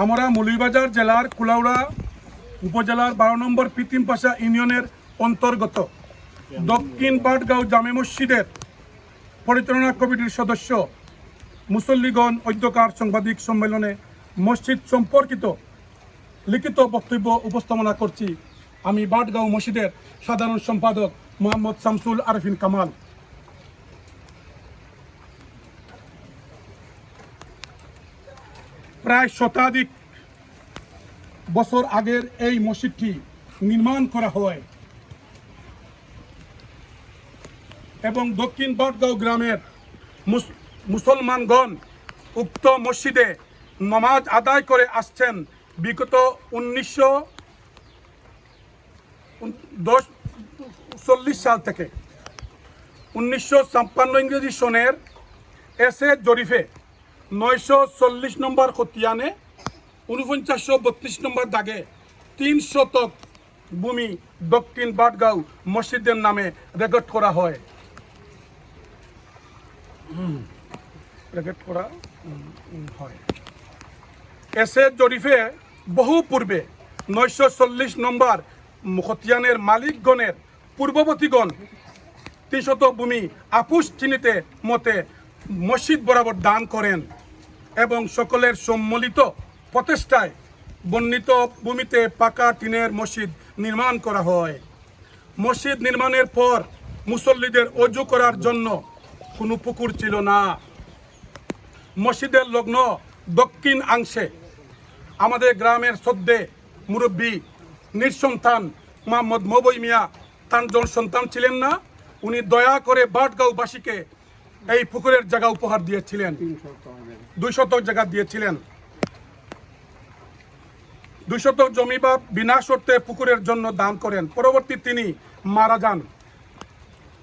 আমরা মৌলভীবাজার জেলার কুলাউড়া উপজেলার বারো নম্বর পিতিমপাশা ইউনিয়নের অন্তর্গত দক্ষিণ পাটগাঁও জামে মসজিদের পরিচালনা কমিটির সদস্য মুসল্লিগণ অধ্যকার সাংবাদিক সম্মেলনে মসজিদ সম্পর্কিত লিখিত বক্তব্য উপস্থাপনা করছি। আমি বাটগাঁও মসজিদের সাধারণ সম্পাদক মোহাম্মদ শামসুল আরফিন কামাল। প্রায় শতাধিক বছর আগের এই মসজিদটি নির্মাণ করা হয়। এবং দক্ষিণ বাটগাঁও গ্রামের মুস- মুসলমানগণ উক্ত মসজিদে নমাজ আদায় করে আসছেন। বিগত উনিশশো দশ, চল্লিশ সাল থেকে। উনিশশো ছাপ্পান্ন ইংরেজি সনের এসে জরিফে নয়শো চল্লিশ নম্বর খতিয়ানে উনপঞ্চাশশো বত্রিশ নম্বর দাগে তিন শতক ভূমি দক্ষিণ বাটগাঁও মসজিদের নামে রেকর্ড করা হয়। রেকর্ড করা হয়। এসে জরিফে বহু পূর্বে নয়শো চল্লিশ নম্বর খতিয়ানের মালিকগণের পূর্ববর্তীগণ তিনশত ভূমি আপুস চিনিতে মতে মসজিদ বরাবর দান করেন। এবং সকলের সম্মিলিত প্রচেষ্টায় বর্ণিত ভূমিতে পাকা টিনের মসজিদ নির্মাণ করা হয়। মসজিদ নির্মাণের পর মুসল্লিদের অজু করার জন্য কোনো পুকুর ছিল না। মসজিদের লগ্ন দক্ষিণ অংশে। আমাদের গ্রামের সদ্যে মুরব্বী নিঃসন্তান মোহাম্মদ মবই মিয়া, তার জন সন্তান ছিলেন না। উনি দয়া করে বাটগাঁওবাসীকে এই পুকুরের জায়গা উপহার দিয়েছিলেন। দুই শতক জায়গা দিয়েছিলেন। দুই শতক জমি বা বিনা শর্তে পুকুরের জন্য দান করেন। পরবর্তী তিনি মারা যান।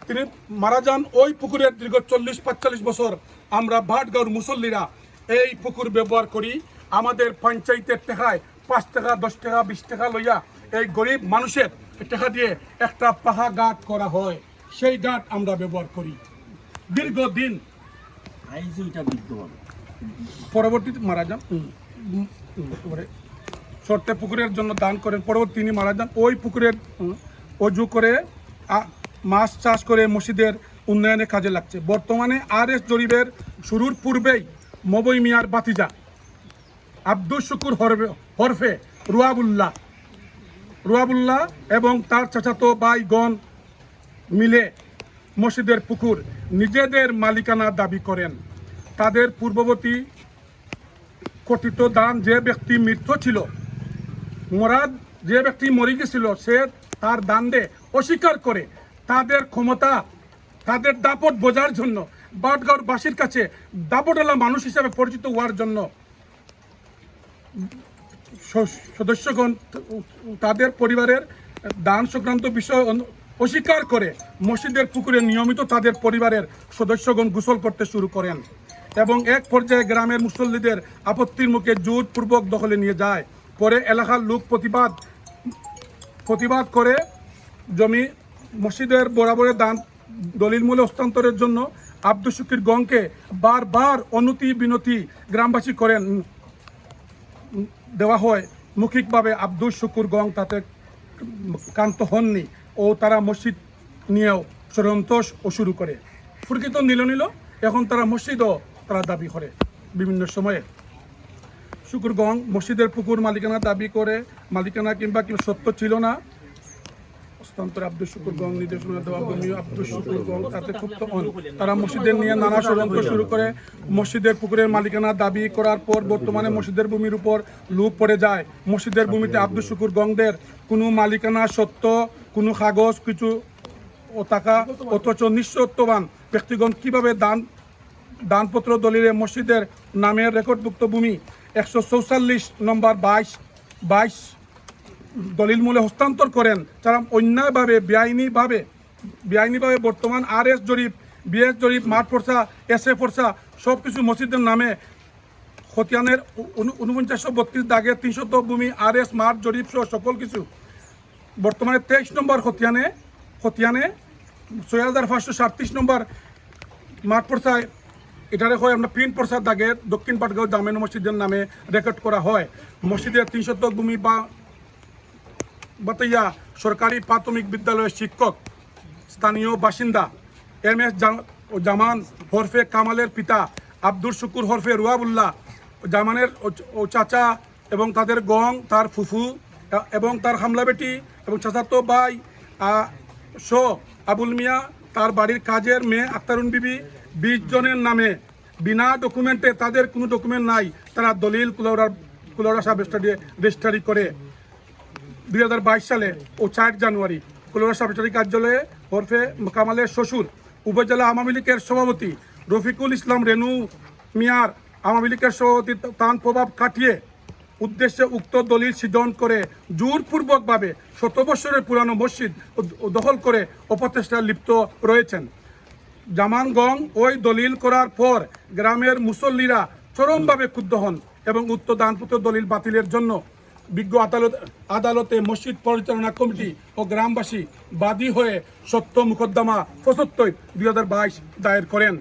তিনি মারা যান ওই পুকুরের দীর্ঘ চল্লিশ পাঁচচল্লিশ বছর। আমরা ভাটগাঁওর মুসল্লিরা এই পুকুর ব্যবহার করি। আমাদের পঞ্চায়েতের টাকায় পাঁচ টাকা, দশ টাকা, বিশ টাকা লইয়া এই গরিব মানুষের টাকা দিয়ে একটা পাহা গাঁট করা হয়। সেই গাঁট আমরা ব্যবহার করি। দীর্ঘদিন বিদ্যমান পরবর্তীতে মারা যান। শর্তে পুকুরের জন্য দান করেন। পরবর্তী তিনি মারা যান। ওই পুকুরের অজু করে মাছ চাষ করে মসজিদের উন্নয়নে কাজে লাগছে। বর্তমানে আর এস জরিবের শুরুর পূর্বেই মবই মিয়ার বাতিজা আব্দুল শুকুর হরফে হরফে রুয়াবুল্লাহ রুয়াবুল্লাহ এবং তার চাচাতো ভাইগণ মিলে মসজিদের পুকুর নিজেদের মালিকানা দাবি করেন। তাদের পূর্ববর্তী কথিত দান যে ব্যক্তি মৃত্যু ছিল, মরাদ যে ব্যক্তি মরে গেছিল, সে তার দান দে অস্বীকার করে তাদের ক্ষমতা, তাদের দাপট বোঝার জন্য বাটগাঁওর বাসীর কাছে দাপটওয়ালা মানুষ হিসাবে পরিচিত হওয়ার জন্য সদস্যগণ তাদের পরিবারের দান সংক্রান্ত বিষয় অস্বীকার করে মসজিদের পুকুরে নিয়মিত তাদের পরিবারের সদস্যগণ গোসল করতে শুরু করেন এবং এক পর্যায়ে গ্রামের মুসল্লিদের আপত্তির মুখে জোরপূর্বক দখলে নিয়ে যায়। পরে এলাকার লোক প্রতিবাদ প্রতিবাদ করে জমি মসজিদের বরাবরে দান দলিল মূল্য হস্তান্তরের জন্য আব্দুল শুকির গংকে বারবার অনতি বিনতি গ্রামবাসী করেন। দেওয়া হয়। মৌখিকভাবে আব্দুল শুকুর গং তাতে কান্ত হননি। ও তারা মসজিদ নিয়েও ষড়যন্ত্র ও শুরু করে। প্রকৃত নিল নিল, এখন তারা মসজিদও তারা দাবি করে বিভিন্ন সময়ে। শুকুরগঞ্জ মসজিদের পুকুর মালিকানা দাবি করে, মালিকানা কিংবা কিংবা সত্য ছিল না। হস্তান্তর আব্দুল শুকুর গং নির্দেশনা দেওয়া ভূমি আব্দুল শুকুর গং তাতে ক্ষুব্ধ হন। তারা মসজিদের নিয়ে নানা ষড়যন্ত্র শুরু করে। মসজিদের পুকুরের মালিকানা দাবি করার পর বর্তমানে মসজিদের ভূমির উপর লুপ পড়ে যায়। মসজিদের ভূমিতে আব্দুল শুকুর গংদের কোনো মালিকানা সত্য, কোনো কাগজ, কিছু ও টাকা অথচ নিঃসত্ববান ব্যক্তিগণ কীভাবে দান, দানপত্র দলিলে মসজিদের নামের রেকর্ডভুক্ত ভূমি? একশো চৌচল্লিশ নম্বর বাইশ বাইশ দলিল মূলে হস্তান্তর করেন। তারা অন্যায়ভাবে, বেআইনিভাবে বেআইনিভাবে বর্তমান আর এস জরিপ, বিএস জরিপ, মাঠ ফোরসা এস এ ফোরসা সব কিছু মসজিদের নামে খতিয়ানের উনপঞ্চাশশো বত্রিশ দাগে তিনশত ভূমি আর এস মাঠ জরিপ সহ সকল কিছু বর্তমানে তেইশ নম্বর খতিয়ানে খতিয়ানে ছয় হাজার পাঁচশো সাতত্রিশ নম্বর মাঠ পর্যায় এটারে হয় আমরা প্রিন্ট প্রসাদ দাগের দক্ষিণ পাটগাঁও জামেন মসজিদের নামে রেকর্ড করা হয়। মসজিদের তিন শতক ভূমি বা বাতাইয়া সরকারি প্রাথমিক বিদ্যালয়ের শিক্ষক, স্থানীয় বাসিন্দা এম এস জামান হরফে কামালের পিতা আব্দুর শুকুর হরফে রুয়াবুল্লাহ। জামানের ও- চাচা এবং তাদের গং, তার ফুফু এবং তার হামলা বেটি এবং চাচাতো ভাই শো আবুল মিয়া, তার বাড়ির কাজের মেয়ে আক্তারুন বিবি, বিশ জনের নামে বিনা ডকুমেন্টে তাদের কোনো ডকুমেন্ট নাই। তারা দলিল কুলৌরা সাহেব রেজিস্ট্রারি করে। দুই হাজার বাইশ সালে ও চার জানুয়ারি কলকাতা সাবসেটারি কার্যালয়ে ওরফে কামালের শ্বশুর, উপজেলা আওয়ামী লীগের সভাপতি রফিকুল ইসলাম রেনু মিয়ার আওয়ামী লীগের সভাপতি তান প্রভাব কাটিয়ে উদ্দেশ্যে উক্ত দলিল সৃজন করে জোরপূর্বকভাবে শত বছরের পুরানো মসজিদ দখল করে অপচেষ্টায় লিপ্ত রয়েছেন। জামানগং ওই দলিল করার পর গ্রামের মুসল্লিরা চরমভাবে ক্ষুব্ধ হন এবং উক্ত দানপুত্র দলিল বাতিলের জন্য বিজ্ঞ আদালত আদালতে মসজিদ পরিচালনা কমিটি ও গ্রামবাসী বাদী হয়ে সত্য মোকদ্দমা পঁচাত্তর দুই হাজার বাইশ দায়ের করেন।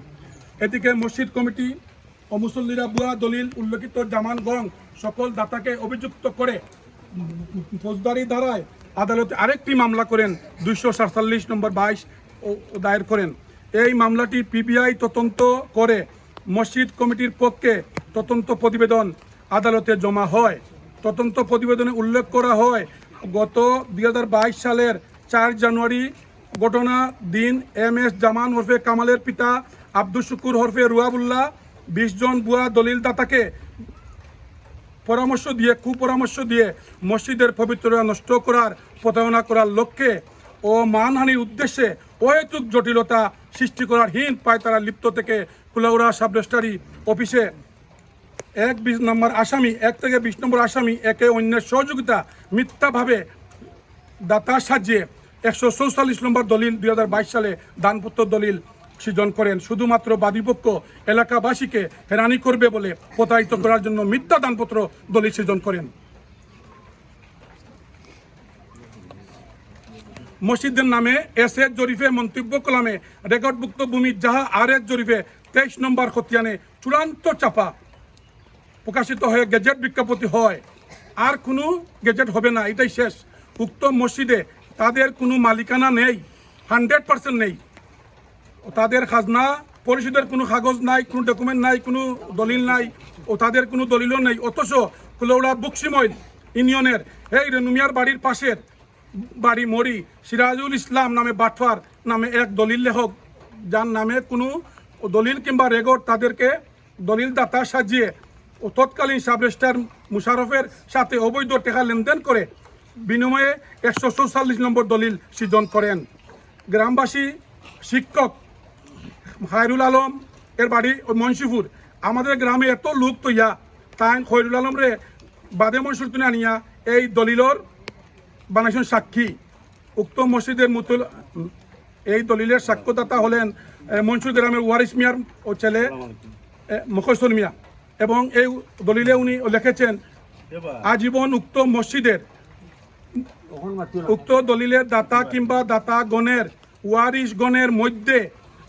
এদিকে মসজিদ কমিটি ও মুসল্লিরা বুয়া দলিল উল্লেখিত জামানগং সকল দাতাকে অভিযুক্ত করে ফৌজদারি ধারায় আদালতে আরেকটি মামলা করেন, দুইশো সাতচল্লিশ নম্বর বাইশ দায়ের করেন। এই মামলাটি পিবিআই তদন্ত করে মসজিদ কমিটির পক্ষে তদন্ত প্রতিবেদন আদালতে জমা হয়। তদন্ত প্রতিবেদনে উল্লেখ করা হয়, গত দুই হাজার বাইশ সালের চার জানুয়ারি ঘটনা দিন এম এস জামান হরফে কামালের পিতা আব্দুল শুকুর হরফে রুয়াবুল্লাহ বিশ জন বুয়া দলিল দাতাকে পরামর্শ দিয়ে, কুপরামর্শ দিয়ে মসজিদের পবিত্রতা নষ্ট করার প্রতারণা করার লক্ষ্যে ও মানহানির উদ্দেশ্যে অহেতুক জটিলতা সৃষ্টি করার হীন পায় তারা লিপ্ত থেকে কুলাউড়া সাব রেজিস্ট্রারি অফিসে এক বিশ নম্বর আসামি, এক থেকে বিশ নম্বর আসামি একে অন্যের সহযোগিতা মিথ্যাভাবে দাতা সাজিয়ে একশো চৌচল্লিশ নম্বর দলিল দুই হাজার বাইশ সালে দানপত্র দলিল সৃজন করেন। শুধুমাত্র বাদীপক্ষ এলাকাবাসীকে হেরানি করবে বলে প্রতারিত করার জন্য মিথ্যা দানপত্র দলিল সৃজন করেন। মসজিদের নামে এস এর জরিফে মন্তব্য কলামে রেকর্ডভুক্ত ভূমি যাহা আর এর জরিফে তেইশ নম্বর খতিয়ানে চূড়ান্ত চাপা প্রকাশিত হয়ে গেজেট বিজ্ঞাপতি হয়। আর কোনো গেজেট হবে না, এটাই শেষ। উক্ত মসজিদে তাদের কোনো মালিকানা নেই, হান্ড্রেড পার্সেন্ট নেই। তাদের খাজনা পরিষদের কোনো কাগজ নাই, কোনো ডকুমেন্ট নাই, কোনো দলিল নাই, ও তাদের কোনো দলিলও নেই। অথচ কুলৌড়া বুকসিমইল ইউনিয়নের, এই রেনুমিয়ার বাড়ির পাশের বাড়ি মরি সিরাজুল ইসলাম নামে বাটফার নামে এক দলিল লেখক, যার নামে কোনো দলিল কিংবা রেকর্ড তাদেরকে দলিল দাতা সাজিয়ে তৎকালীন সাব রেজিস্ট্রার মুশারফের সাথে অবৈধ টাকা লেনদেন করে বিনিময়ে একশো চৌচল্লিশ নম্বর দলিল সৃজন করেন। গ্রামবাসী, শিক্ষক, খায়রুল আলম, এর বাড়ি মনসিপুর। আমাদের গ্রামে এত লোক তৈয়া তাই খৈরুল আলম রে বাদে মনসুর তুলে আনিয়া এই দলিলর বানাইছেন সাক্ষী। উক্ত মসজিদের মুতুল এই দলিলের সাক্ষ্যদাতা হলেন মনসুর গ্রামের ওয়ারিস মিয়ার ও ছেলে মকসুল মিয়া। এবং এই দলিলে উনি লিখেছেন আজীবন উক্ত মসজিদের উক্ত দলিলের দাতা কিংবা দাতা গণের ওয়ারিশ গণের মধ্যে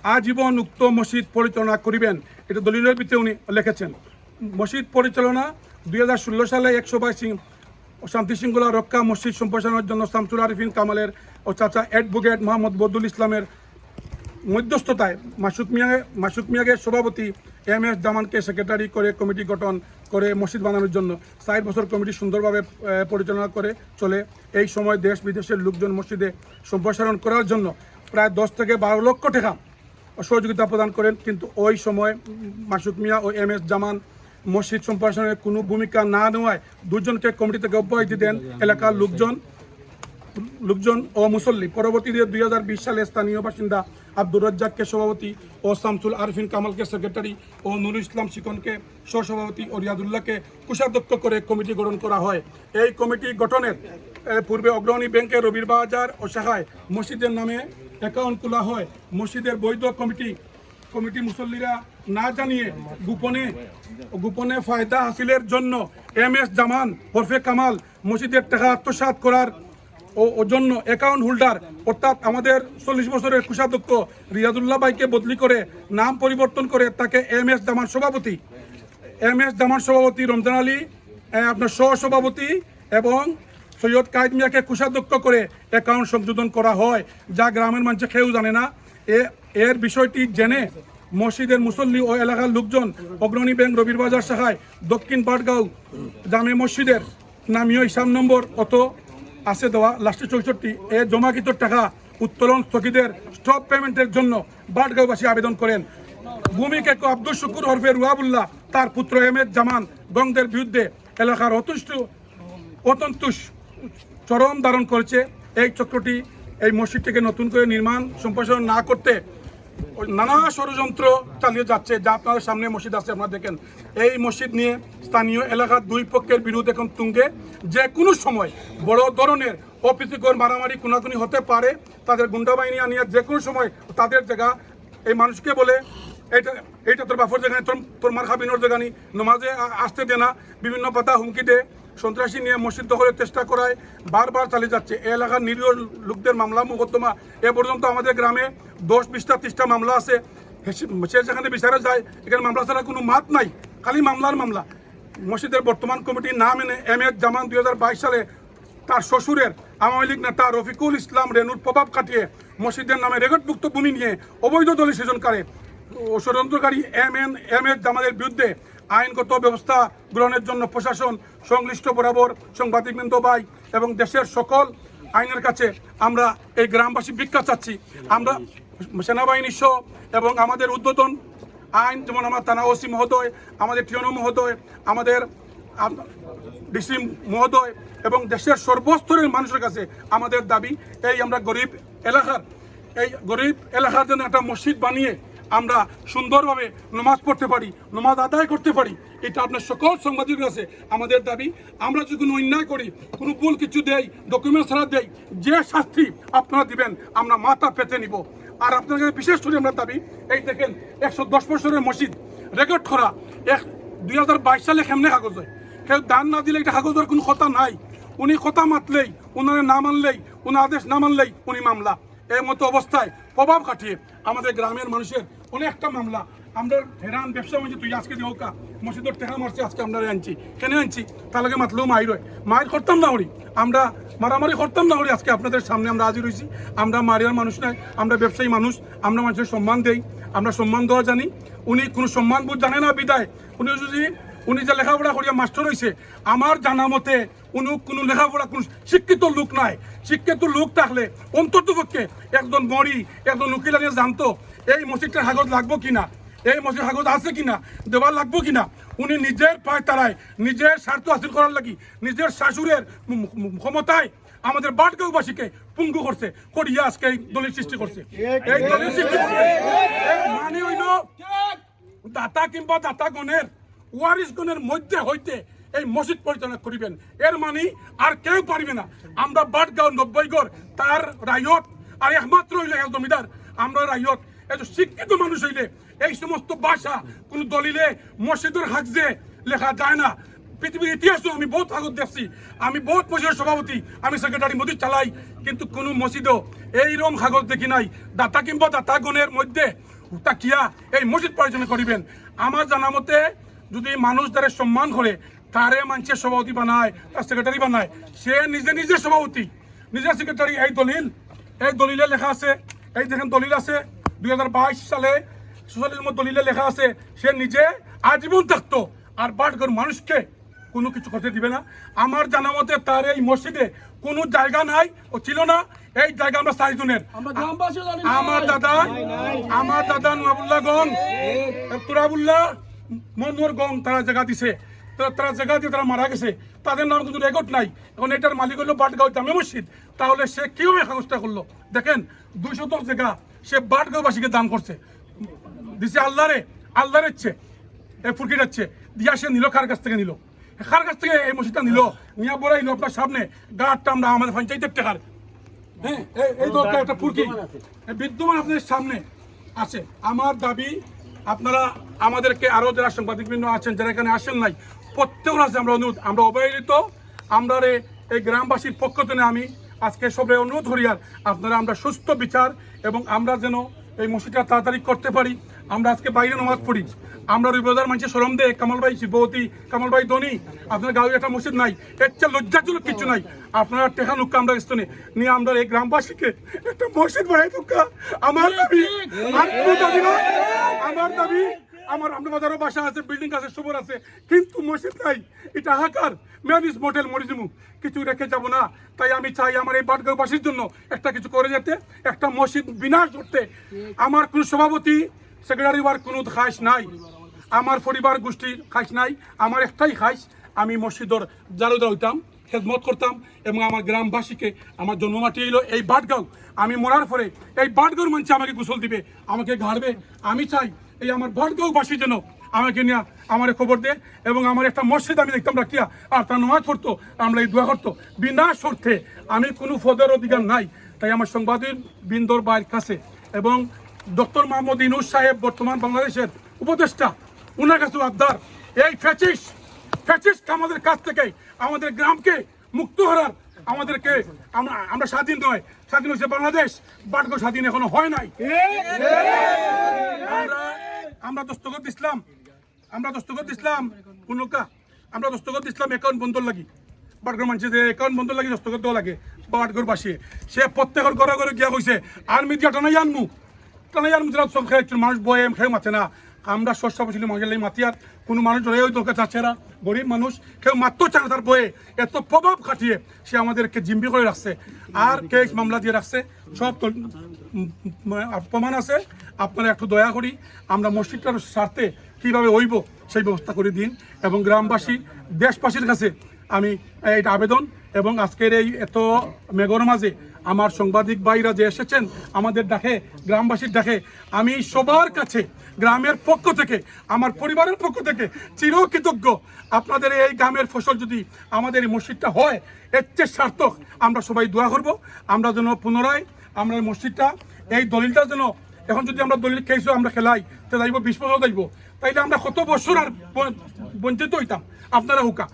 আজীবন উক্ত মসজিদ পরিচালনা করিবেন। এটা দলিলের ভিতরে উনি লিখেছেন। মসজিদ পরিচালনা দুই হাজার ষোলো সালে একশো বাইশ শান্তি শৃঙ্খলা রক্ষা মসজিদ সম্প্রসারণের জন্য শামসুল আরিফিন কামালের ও চাচা অ্যাডভোকেট মোহাম্মদ বদুল ইসলামের মধ্যস্থতায় মাসুক মিয়া মাসুক মিয়াকে সভাপতি এম এস জামানকে সেক্রেটারি করে কমিটি গঠন করে মসজিদ বানানোর জন্য। ষাট বছর কমিটি সুন্দরভাবে পরিচালনা করে চলে। এই সময় দেশ বিদেশের লোকজন মসজিদে সম্প্রসারণ করার জন্য প্রায় দশ থেকে বারো লক্ষ টাকা সহযোগিতা প্রদান করেন। কিন্তু ওই সময় মাসুক মিয়া ও এম এস জামান মসজিদ সম্প্রসারণের কোনো ভূমিকা না নেওয়ায় দুজনকে কমিটি থেকে অব্যাহতি দেন এলাকার লোকজন। লোকজন ও মুসল্লি পরবর্তীতে দুই হাজার বিশ সালে স্থানীয় বাসিন্দা আব্দুর রাজ্জাককে সভাপতি ও শামসুল আরফিন কামালকে সেক্রেটারি ও নুরুল ইসলাম শিকনকে সহসভাপতি ও রিয়াদুল্লাহকে কোষাধ্যক্ষ করে কমিটি গঠন করা হয়। এই কমিটি গঠনের পূর্বে অগ্রণী ব্যাংকের রবির বাজার ও শাখায় মসজিদের নামে অ্যাকাউন্ট খোলা হয়। মসজিদের বৈধ কমিটি কমিটি মুসল্লিরা না জানিয়ে গোপনে গোপনে ফায়দা হাসিলের জন্য এম এস জামান হরফে কামাল মসজিদের টাকা আত্মসাৎ করার ও জন্য অ্যাকাউন্ট হোল্ডার অর্থাৎ আমাদের চল্লিশ বছরের কুষাধ্যক্ষ রিয়াজুল্লাহ ভাইকে বদলি করে নাম পরিবর্তন করে তাকে এম এস জামান সভাপতি। এম এস জামান সভাপতি রমজান আলী আপনার সহ সভাপতি এবং সৈয়দ কায়েদ মিয়াকে কুষাধ্যক্ষ করে অ্যাকাউন্ট সংশোধন করা হয়, যা গ্রামের মানুষ কেউ জানে না। এ, এর বিষয়টি জেনে মসজিদের মুসল্লি ও এলাকার লোকজন অগ্রণী ব্যাংক রবির বাজার শাখায় দক্ষিণ পাটগাঁও জামে মসজিদের নামীয় হিসাব নম্বর অত আছে দেওয়া লাস্টে চৌষট্টি। এ জমাকৃত টাকা উত্তোলন স্থগিতের স্টপ পেমেন্টের জন্য বাটগাঁওবাসী আবেদন করেন। ভূমিকে আব্দুল শুকুর হরফে রুয়াবুল্লাহ, তার পুত্র এম জামান গংদের বিরুদ্ধে এলাকার অতুষ্ট অতন্তুষ চরম ধারণ করেছে। এই চক্রটি এই মসজিদটিকে নতুন করে নির্মাণ, সম্প্রসারণ না করতে নানা ষড়যন্ত্র চালিয়ে যাচ্ছে, যা আপনাদের সামনে মসজিদ আছে, আপনারা দেখেন। এই মসজিদ নিয়ে স্থানীয় এলাকার দুই পক্ষের বিরুদ্ধে এখন তুঙ্গে। যে কোনো সময় বড় ধরনের অপ্রীতিকর মারামারি কোনাকুনি হতে পারে, তাদের গুন্ডা বাহিনী আনিয়ে যে কোনো সময় তাদের জায়গা এই মানুষকে বলে, এটা এইটা তোর বাপর জায়গা তোর তোর মার খাবিনোর জায়গা নেই নমাজে আসতে দে না, বিভিন্ন পাতা হুমকি দে সন্ত্রাসী নিয়ে মসজিদ দখলের চেষ্টা করায় বারবার চালিয়ে যাচ্ছে। এই এলাকার নিরীহ লোকদের মামলা মোকদ্দমা এ পর্যন্ত আমাদের গ্রামে দশ বিশটা ত্রিশটা মামলা আছে। সে- যেখানে বিচারে যায়, এখানে মামলা ছাড়া কোনো মাত নাই। খালি মামলার মামলা। মসজিদের বর্তমান কমিটির নাম এনে এম এস জামান দু হাজার বাইশ সালে তার শ্বশুরের, আওয়ামী লীগ নেতা রফিকুল ইসলাম রেনুর প্রভাব কাটিয়ে মসজিদের নামে রেকর্ডভুক্ত ভূমি নিয়ে অবৈধ দলীয় সৃজন করে। ষড়যন্ত্রকারী এম এন, এম এস জামালের বিরুদ্ধে আইনগত ব্যবস্থা গ্রহণের জন্য প্রশাসন, সংশ্লিষ্ট বরাবর সাংবাদিকবৃন্দ ভাই এবং দেশের সকল আইনের কাছে আমরা এই গ্রামবাসী ভিক্ষা চাচ্ছি। আমরা সেনাবাহিনী সহ এবং আমাদের উদ্বোধন আইন, যেমন আমার থানা ওসি মহোদয়, আমাদের টিয়নো মহোদয়, আমাদের আম- ডিসি মহোদয় এবং দেশের সর্বস্তরের মানুষের কাছে আমাদের দাবি, এই আমরা গরিব এলাকার, এই গরিব এলাকার জন্য একটা মসজিদ বানিয়ে আমরা সুন্দরভাবে নমাজ পড়তে পারি, নমাজ আদায় করতে পারি। এটা আপনার সকল সাংবাদিকের কাছে আমাদের দাবি। আমরা যদি কোনো অন্যায় করি, কোনো ভুল কিছু দেই ডকুমেন্ট ছাড়া দেই, যে শাস্তি আপনারা দিবেন, আমরা মাথা পেতে নিব। আর আপনার কাছে বিশেষ করে আমরা দাবি, এই দেখেন, একশো দশ বছরের মসজিদ, রেকর্ড করা। এক, দুই হাজার বাইশ সালে কেমনে কাগজ হয়? কেউ দান না দিলে এটা কাগজের কোনো কথা নাই। উনি কথা মাতলেই, উনারে না মানলেই, উনার আদেশ না মানলেই উনি মামলা। এর মতো অবস্থায় প্রভাব কাটিয়ে আমাদের গ্রামের মানুষের অনেকটা মামলা। আমরা হেরান ব্যবসা বাণিজ্য, তুই আজকে দিও কা মসজিদের টেকা মারছি, আজকে আমরা আনছি। কেন আনছি? তার মাতলেও মাইর হয়। মায়ের করতাম না ওরি আমরা মারামারি করতাম না ওরি আজকে আপনাদের সামনে আমরা হাজির হয়েছি। আমরা মারিয়ার মানুষ নাই আমরা ব্যবসায়ী মানুষ, আমরা মানুষের সম্মান দেই, আমরা সম্মান দেওয়া জানি। উনি কোনো সম্মান বোধ জানে না বিদায়। উনি যদি উনি যে লেখাপড়া করিয়া মাস্টার হয়েছে আমার জানা মতে উনি কোনো লেখাপড়া, কোনো শিক্ষিত লোক নাই। শিক্ষিত লোক থাকলে অন্তত পক্ষে একজন মরি একজন উকিল আনিয়ে জানতো, এই মসজিদটার কাগজ লাগবো কিনা, এই মসজিদ কাগজ আছে কিনা দেওয়ার লাগবো কিনা। উনি নিজের পায় তারায় নিজের স্বার্থ হাসিল করার লাগি, নিজের শাশুড়ের ক্ষমতায় আমাদের বাটগাঁওবাসীকে পুঙ্গু করছে, করিয়া আজকে এই দলিল সৃষ্টি করছে। এই দলিল সৃষ্টি মানে হইল দাতা কিংবা দাতাগণের ওয়ারিসগণের মধ্যে হইতে এই মসজিদ পরিচালনা করিবেন। এর মানে আর কেউ পারিবে না। আমরা বাটগাঁও নব্বইগড়, তার রায়ত আর একমাত্র হইলে জমিদার। আমরা রায়ত এত শিক্ষিত মানুষ হইলে এই সমস্ত ভাষা কোন দলিলে, মসজিদের হাকজে লেখা যায় না। পৃথিবীর ইতিহাস আমি বহুত কাগজ দেখছি। আমি বহুত মসজিদের সভাপতি, আমি সেক্রেটারি মসজিদ চালাই, কিন্তু কোনো মসজিদও এইরকম কাগজ দেখি নাই। দাতা কিংবা দাতাগণের মধ্যে তাকিয়া এই মসজিদ পরিচালনা করিবেন। আমার জানা মতে যদি মানুষ তারে সম্মান করে তারে মানুষের সভাপতি বানায় তার সেক্রেটারি বানায় সে নিজে নিজে সভাপতি। নিজের সেক্রেটারি এই দলিল এই দলিলে লেখা আছে এই দেখেন দলিল আছে দুই সালে সোশ্যালিজম দলিলে লেখা আছে সে নিজে আজীবন থাকতো আর বাটগর মানুষকে কোনো কিছু করতে দিবে না। আমার জানা মতে তার এই মসজিদে কোনো জায়গা নাই ও ছিল না এই জায়গা আমরা চারজনের আমার দাদা আমার দাদা নবাবুল্লাহ গং তুরাবুল্লাহ মনোর গং তারা জায়গা দিছে। তারা তারা জায়গা দিয়ে তারা মারা গেছে। তাদের নাম কিন্তু রেকর্ড নাই। এখন এটার মালিক হলো বাটগাঁও জামে মসজিদ। তাহলে সে কীভাবে কাগজটা করল? দেখেন দুইশো দশ জায়গা সে বাটগাঁওবাসীকে দান করছে। দিছে আল্লাহরে, আল্লাহর ইচ্ছে। এ ফুরকি যাচ্ছে দিয়া সে নিল কার কাছ থেকে নিল? কার কাছ থেকে এই মসজিদটা নিল? নিয়া বড়াই নিল আপনার সামনে গাড়টা আমরা আমাদের পঞ্চায়েতের টাকার হ্যাঁ এই দরকার একটা ফুরকি। বিদ্যমান আপনাদের সামনে আছে। আমার দাবি আপনারা আমাদেরকে আরও যারা সাংবাদিকবৃন্দ আছেন, যারা এখানে আসেন নাই প্রত্যেকের আছে, আমরা অনুরোধ, আমরা অবহেলিত। আমরা এই গ্রামবাসীর পক্ষ থেকে আমি আজকে সবাই অনুরোধ হরিয়ার আপনারা, আমরা সুস্থ বিচার এবং আমরা যেন এই মুসিটা তাড়াতাড়ি করতে পারি। আমরা আজকে বাইরে নামাজ পড়ি। আমরা রবিবাজার মানুষের সরম দে, কামাল ভাই শিবতী কামাল ভাই ধনী, আপনার গাঁয়ে একটা মসজিদ নাই, এর চেয়ে লজ্জাজনক কিছু নাই। আপনারা টেকা লুকা আমরা স্তনে নিয়ে আমরা এই গ্রামবাসীকে একটা মসজিদ বানাই দুকা আমার দাবি আমার দাবি আমার আমরা বাজারও বাসা আছে, বিল্ডিং আছে, সুবর আছে, কিন্তু মসজিদ নাই। এটা হাকার মেয়াদিস মোটেল মরিজিমু কিছু রেখে যাব না। তাই আমি চাই আমার এই বাটগাঁওবাসীর জন্য একটা কিছু করে যেতে, একটা মসজিদ বিনাশ করতে। আমার কোনো সভাপতি সেক্রেটারি বার কোনো খাস নাই। আমার পরিবার গোষ্ঠীর খাস নাই, আমার একটাই খাস, আমি মসজিদর জালুদার হইতাম, খেদমত করতাম এবং আমার গ্রামবাসীকে আমার জন্মমাটি এলো এই বাটগাঁও। আমি মরার পরে এই বাটগাঁওর মঞ্চে আমাকে গোসল দিবে, আমাকে ঘাড়বে। আমি চাই এই আমার বাটগাঁওবাসী যেন আমাকে নিয়ে আমার খবর দে এবং আমার একটা মসজিদ আমি দেখতাম রাখিয়া। আর তার নামাজ পড়তো, আমরা এই দোয়া করতো। বিনা স্বার্থে আমি কোনো ফদের অধিকার নাই। তাই আমার সাংবাদিক বিন্দর বাইর কাছে এবং ডক্টর মাহমুদ ইনুস সাহেব, বর্তমান বাংলাদেশের উপদেষ্টা, উনার কাছে আবদার। এই ফ্যাচিস ফ্যাচিস আমাদের কাছ থেকে, আমাদের গ্রামকে মুক্ত করার আমাদেরকে আমরা আমরা স্বাধীন নয় স্বাধীন হচ্ছে বাংলাদেশ, বাটগো স্বাধীন এখনও হয় নাই। আমরা আমরা দস্তখত দিছিলাম আমরা দস্তখত দিছিলাম কোনকা আমরা দস্তখত দিছিলাম অ্যাকাউন্ট বন্ধ লাগি। বাটগর মানুষ যে অ্যাকাউন্ট বন্ধ লাগি দস্তখত দেওয়া লাগে। বাটগর বাসিয়ে সে প্রত্যেকের ঘরে ঘরে গিয়া কইছে আর মিডিয়া টানাই আনমু। টানাই আনমু যারা সব খেয়ে মানুষ বয়ে খেয়ে মাথে না। আমরা শস্য বসিলি মহিলা মাতি আর কোনো মানুষ ধরে ওই দরকার চাচ্ছে না। গরিব মানুষ, কেউ মাত্র চায় তার বয়ে এত প্রভাব খাটিয়ে সে আমাদেরকে জিম্বি করে রাখছে। আর কেস মামলা দিয়ে রাখছে। সব প্রমাণ আছে। আপনারা একটু দয়া করি, আমরা মসজিদটার স্বার্থে কীভাবে হইব সেই ব্যবস্থা করে দিন। এবং গ্রামবাসী, দেশবাসীর কাছে আমি এটা আবেদন এবং আজকের এই এত মেঘর মাঝে আমার সাংবাদিক ভাইরা যে এসেছেন আমাদের ডাকে, গ্রামবাসীর ডাকে, আমি সবার কাছে, গ্রামের পক্ষ থেকে, আমার পরিবারের পক্ষ থেকে চিরকৃতজ্ঞ। আপনাদের এই গ্রামের ফসল যদি আমাদের এই মসজিদটা হয়, এর চেয়ে সার্থক। আমরা সবাই দোয়া করব, আমরা যেন পুনরায় আমরা এই মসজিদটা, এই দলিলটা যেন, এখন যদি আমরা দলিল খেয়েছো, আমরা খেলাই, তো যাইব, বিশ বছর যাইব, তাইলে আমরা কত বছর আর বঞ্চিত হইতাম? আপনারা হুকা।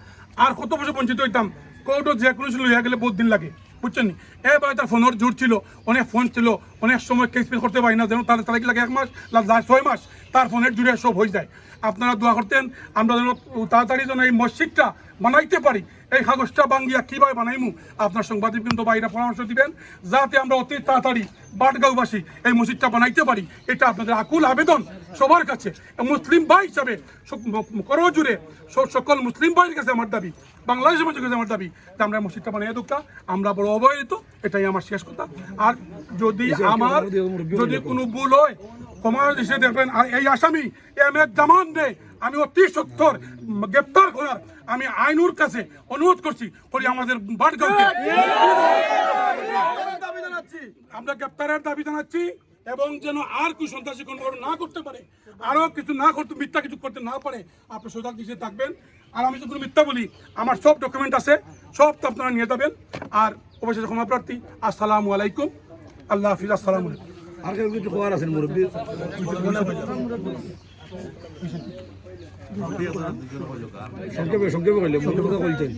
আর কত বছর বঞ্চিত হইতাম? কোর্টও যে কোনো ছিল, হয়ে গেলে বহুত দিন লাগে, বুঝছেন এবার তার ফোনের জোর ছিল, অনেক ফোন ছিল, অনেক সময় কেস পেস করতে পারি না, যেন তার তারিখ লাগে এক মাস? ছয় মাস, তার ফোনের জুড়ে সব হয়ে যায়। আপনারা দোয়া করতেন, আমরা যেন তাড়াতাড়ি যেন এই মসজিদটা বানাইতে পারি। এই কাগজটা বাঙ্গিয়া কীভাবে বানাইমু? আপনার সাংবাদিক কিন্তু বাইরে পরামর্শ দিবেন যাতে আমরা অতি তাড়াতাড়ি বাটগাঁওবাসী এই মসজিদটা বানাইতে পারি। এটা আপনাদের আকুল আবেদন সবার কাছে। মুসলিম ভাই হিসাবে করো জুড়ে। সকল মুসলিম ভাইয়ের কাছে আমার দাবি বাংলাদেশ সমাজের কাছে আমার দাবি যে আমরা মসজিদটা বানিয়ে দুঃখা আমরা বড় অবহেলিত এটাই আমার শেষ কথা। আর যদি আমার যদি কোনো ভুল হয় ক্ষমা দেখবেন আর এই আসামি এম এর জামান নেই আমি অতি সত্তর গ্রেপ্তার করার আমি আইনুর কাছে অনুরোধ করছি, করি আমাদের বাটগাঁওকে। আমরা গ্রেপ্তারের দাবি জানাচ্ছি এবং যেন আর কিছু সন্ত্রাসী কর্মকাণ্ড না করতে পারে আরও কিছু না করতে, মিথ্যা কিছু করতে না পারে, আপনি সজাগ দৃষ্টি থাকবেন। আর আমি তো কোনো মিথ্যা বলি, আমার সব ডকুমেন্ট আছে, সব তো আপনারা নিয়ে যাবেন। আর অবশেষে ক্ষমা প্রার্থী, আসসালামু আলাইকুম। আল্লাহ হাফিজ, আসসালামু আলাইকুম। আর কিছু খবর আছেন মুরব্বী? সংক্ষেপে সংক্ষেপে কইলে কথা কইলেন।